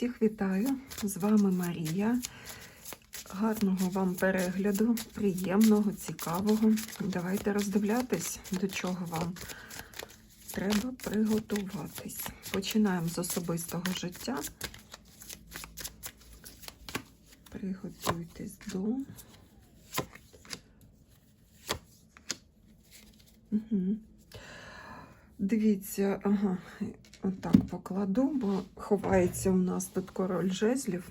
Всіх вітаю! З вами Марія. Гарного вам перегляду, приємного, цікавого. Давайте роздивлятись, до чого вам треба приготуватись. Починаємо з особистого життя. Приготуйтесь до. Угу. Дивіться, ага, отак покладу, бо ховається у нас тут король жезлів.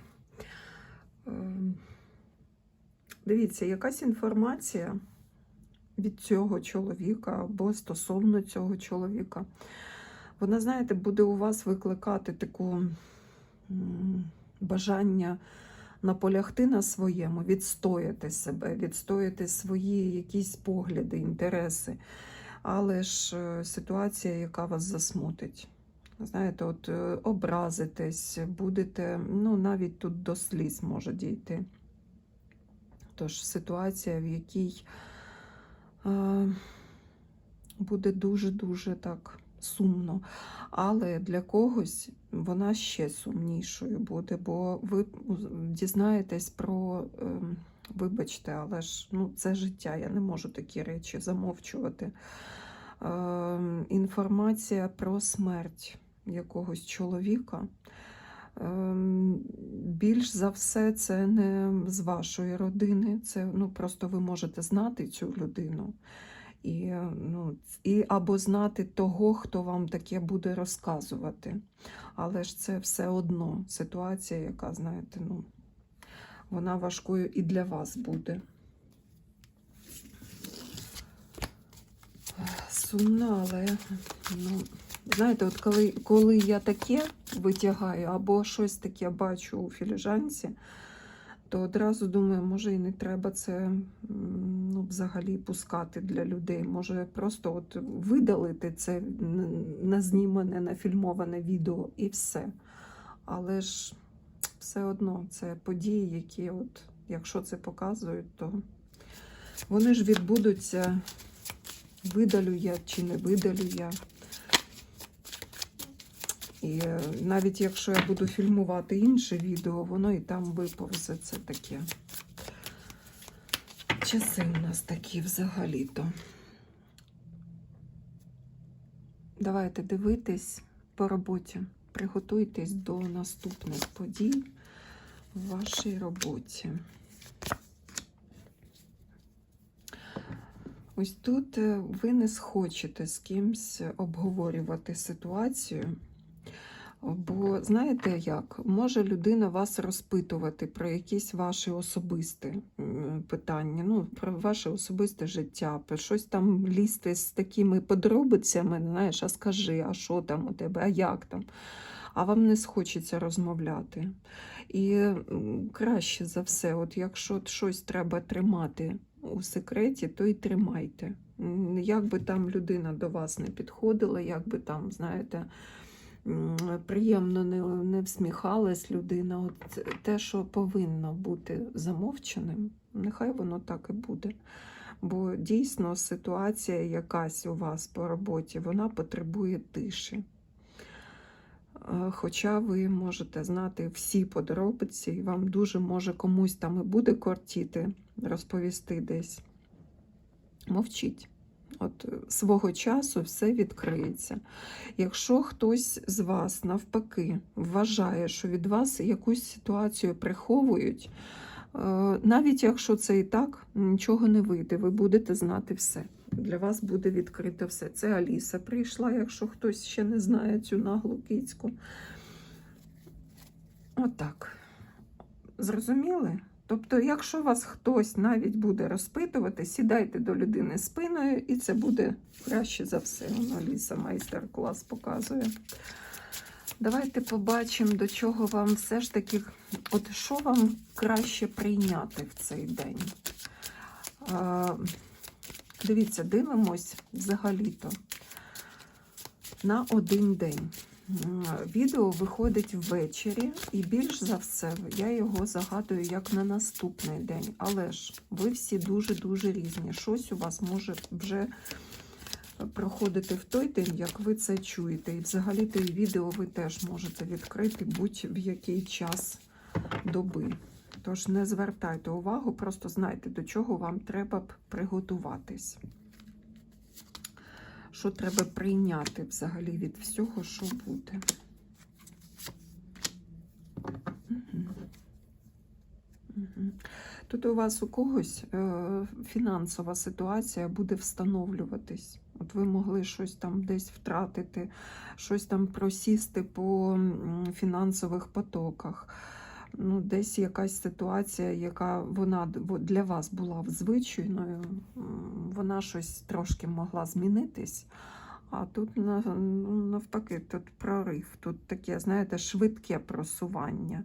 Ем, Дивіться, якась інформація від цього чоловіка або стосовно цього чоловіка. Вона, знаєте, буде у вас викликати таку бажання наполягти на своєму, відстояти себе, відстояти свої якісь погляди, інтереси. Але ж е, ситуація, яка вас засмутить. Знаєте, от е, образитесь, будете, ну навіть тут до сліз може дійти. Тож ситуація, в якій е, буде дуже-дуже так сумно. Але для когось вона ще сумнішою буде, бо ви дізнаєтесь про, е, вибачте, але ж ну, це життя, я не можу такі речі замовчувати. Е, інформація про смерть якогось чоловіка. Ем, Більш за все, це не з вашої родини. Це ну, просто ви можете знати цю людину. І, ну, і Або знати того, хто вам таке буде розказувати. Але ж це все одно ситуація, яка, знаєте, ну, вона важкою і для вас буде. Сумно, але ну, знаєте, от коли, коли я таке витягаю або щось таке бачу у філіжанці, то одразу думаю, може і не треба це ну, взагалі пускати для людей. Може просто от видалити це на знімане, на фільмоване відео і все. Але ж все одно це події, які, от, якщо це показують, то вони ж відбудуться, видалю я чи не видалю я. І е, навіть якщо я буду фільмувати інше відео, воно і там виповзе це таке. Часи у нас такі взагалі-то. Давайте дивитись по роботі. Приготуйтесь до наступних подій в вашій роботі. Ось тут е, ви не схочете з кимсь обговорювати ситуацію. Бо знаєте як, може людина вас розпитувати про якісь ваші особисті питання, ну, про ваше особисте життя, про щось там лізти з такими подробицями, знаєш, а скажи, а що там у тебе, а як там. А вам не схочеться розмовляти. І краще за все, от якщо щось треба тримати у секреті, то і тримайте. Як би там людина до вас не підходила, як би там, знаєте, приємно не, не всміхалась людина. От те, що повинно бути замовченим, нехай воно так і буде. Бо дійсно ситуація якась у вас по роботі, вона потребує тиші. Е, Хоча ви можете знати всі подробиці, і вам дуже може комусь там і буде кортіти розповісти десь. Мовчіть. От е, свого часу все відкриється. Якщо хтось з вас навпаки вважає, що від вас якусь ситуацію приховують, е, навіть якщо це і так, нічого не вийде, ви будете знати все. Для вас буде відкрито все. Це Аліса прийшла, якщо хтось ще не знає цю наглу кицьку. Отак. Зрозуміли? Тобто, якщо вас хтось навіть буде розпитувати, сідайте до людини спиною, і це буде краще за все. Аліса майстер-клас показує. Давайте побачимо, до чого вам все ж таки, от що вам краще прийняти в цей день. А, Дивіться, дивимось взагалі-то на один день. М, Відео виходить ввечері, і більш за все я його загадую як на наступний день. Але ж ви всі дуже-дуже різні. Щось у вас може вже проходити в той день, як ви це чуєте. І взагалі те відео ви теж можете відкрити будь-в який час доби. Тож не звертайте увагу, просто знайте, до чого вам треба б приготуватись. Що треба прийняти взагалі від всього, що буде. Тут у вас у когось е, фінансова ситуація буде встановлюватись. От ви могли щось там десь втратити, щось там просісти по фінансових потоках. Ну, десь якась ситуація, яка вона для вас була звичайною, вона щось трошки могла змінитись. А тут ну, навпаки, тут прорив, тут таке, знаєте, швидке просування.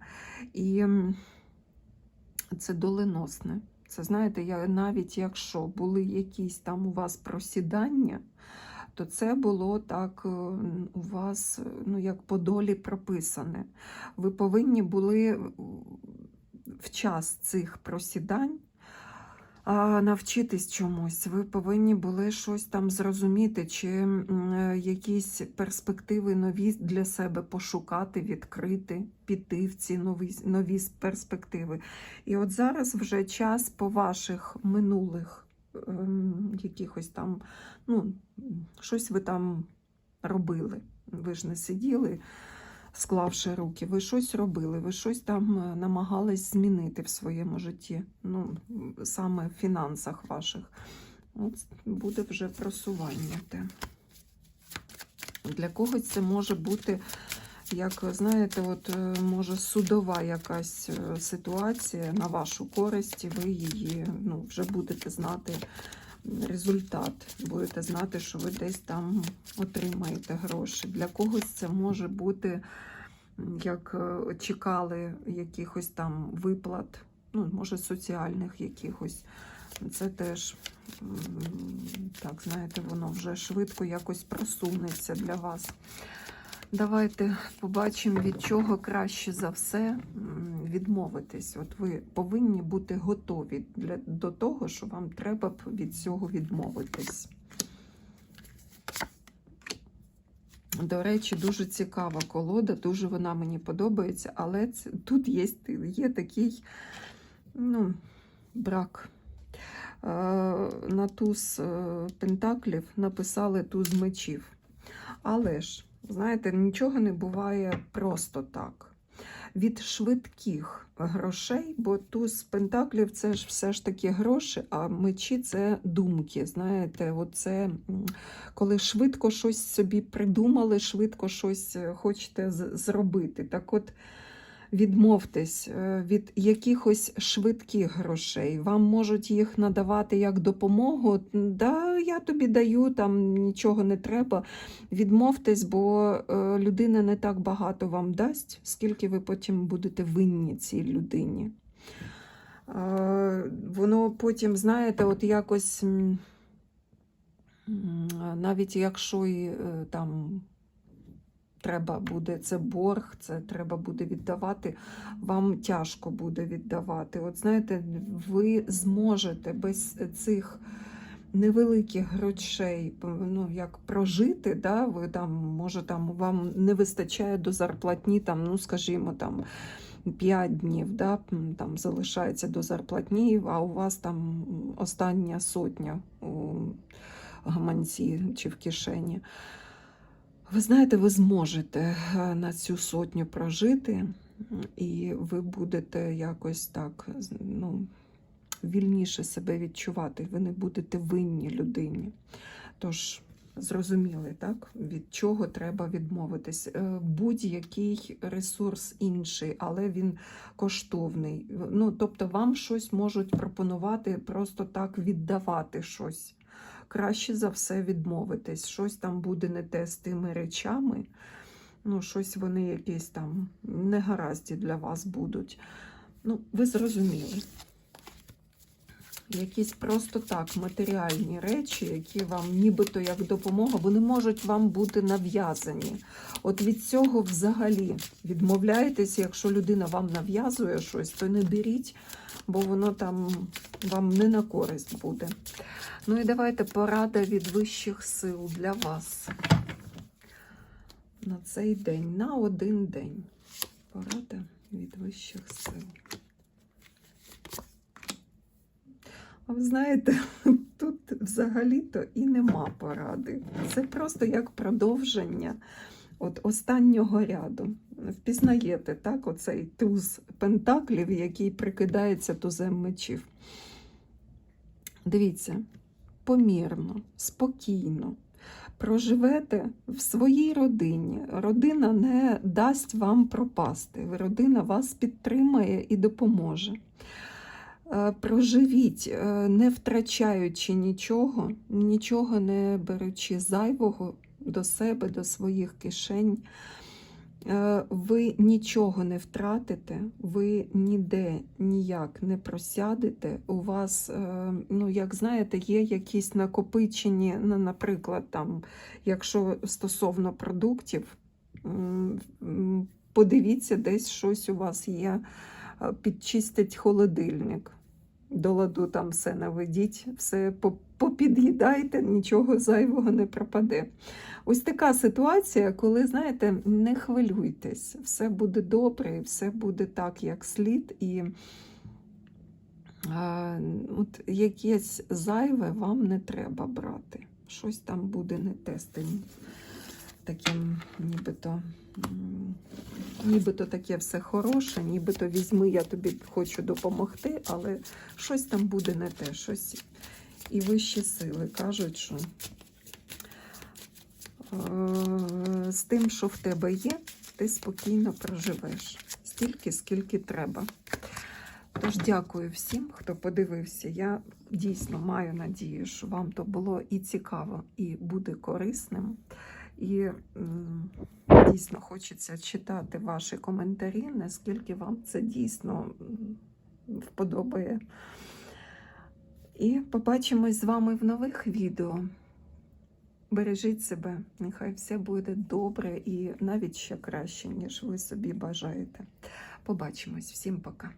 І це доленосне. Це знаєте, навіть якщо були якісь там у вас просідання, то це було так е, у вас е, ну, як по долі прописане. Ви повинні були е, в час цих просідань навчитись чомусь. Ви повинні були щось там зрозуміти, чи якісь перспективи нові для себе пошукати, відкрити, піти в ці нові, нові перспективи. І от зараз вже час по ваших минулих якихось там, ну, щось ви там робили. Ви ж не сиділи, склавши руки, ви щось робили, ви щось там е, намагались змінити в своєму житті, ну, саме в фінансах ваших. От буде вже просування те. Для когось це може бути, як знаєте, от е, може судова якась е, ситуація на вашу користь, і ви її ну, вже будете знати результат. Будете знати, що ви десь там отримаєте гроші. Для когось це може бути, як е, чекали якихось там виплат, ну, може, соціальних якихось. Це теж, так, знаєте, воно вже швидко якось просунеться для вас. Давайте побачимо, від чого краще за все відмовитись. От ви повинні бути готові для, до того, що вам треба від цього відмовитись. До речі, дуже цікава колода, дуже вона мені подобається, але це, тут є, є такий ну, брак. Е, на туз е, пентаклів написали туз мечів. Але ж, знаєте, нічого не буває просто так. Від швидких грошей, бо туз пентаклів це ж все ж таки гроші, а мечі це думки. Знаєте, оце коли швидко щось собі придумали, швидко щось е, хочете зробити. Так от відмовтесь е, від якихось швидких грошей. Вам можуть їх надавати як допомогу. Да, я тобі даю, там нічого не треба. Відмовтесь, бо е, людина не так багато вам дасть, скільки ви потім будете винні цій людині. Е, Воно потім, знаєте, от якось. Навіть якщо і там треба буде це борг, це треба буде віддавати, вам тяжко буде віддавати. От знаєте, ви зможете без цих невеликих грошей ну, як прожити, да? ви там, може, там вам не вистачає до зарплатні, там, ну, скажімо, там. 5 днів да, там залишається до зарплатні, а у вас там остання сотня у гаманці чи в кишені. Ви знаєте, ви зможете е, на цю сотню прожити, і ви будете якось так ну, вільніше себе відчувати. Ви не будете винні людині. Тож, зрозуміли, так? Від чого треба відмовитись? Е, Будь-який ресурс інший, але він коштовний. Ну, тобто, вам щось можуть пропонувати, просто так віддавати щось краще за все відмовитись. Щось там буде не те з тими речами. Ну, щось вони якісь там негаразді для вас будуть. Ну, ви зрозуміли. Якісь просто так матеріальні речі, які вам нібито як допомога, вони можуть вам бути нав'язані. От від цього взагалі відмовляєтесь, якщо людина вам нав'язує щось, то не беріть бо воно там вам не на користь буде. Ну і давайте порада від вищих сил для вас на цей день, на один день. Порада від вищих сил. А ви знаєте, тут взагалі-то і нема поради. Це просто як продовження от останнього ряду. Впізнаєте, так, оцей туз пентаклів, який прикидається тузем мечів. Дивіться, помірно, спокійно. Проживете в своїй родині. Родина не дасть вам пропасти. Родина вас підтримає і допоможе. Е, Проживіть, е, не втрачаючи нічого, нічого не беручи зайвого до себе, до своїх кишень. Е, Ви нічого не втратите, ви ніде ніяк не просядете. У вас, е, ну, як знаєте, є якісь накопичені, ну, наприклад, там, якщо стосовно продуктів, подивіться, десь щось у вас є, е, підчистить холодильник. До ладу там все наведіть, все попід'їдайте, нічого зайвого не пропаде. Ось така ситуація, коли, знаєте, не хвилюйтесь, все буде добре, і все буде так, як слід, і а, от якесь зайве вам не треба брати. Щось там буде не те з тим таким, нібито, нібито таке все хороше, нібито візьми, я тобі хочу допомогти, але щось там буде не те, щось і вищі сили кажуть, що е, з тим, що в тебе є, ти спокійно проживеш стільки, скільки треба. Тож дякую всім, хто подивився. Я дійсно маю надію, що вам то було і цікаво, і буде корисним. І дійсно хочеться читати ваші коментарі, наскільки вам це дійсно вподобає. І побачимось з вами в нових відео. Бережіть себе, нехай все буде добре і навіть ще краще, ніж ви собі бажаєте. Побачимось. Всім пока.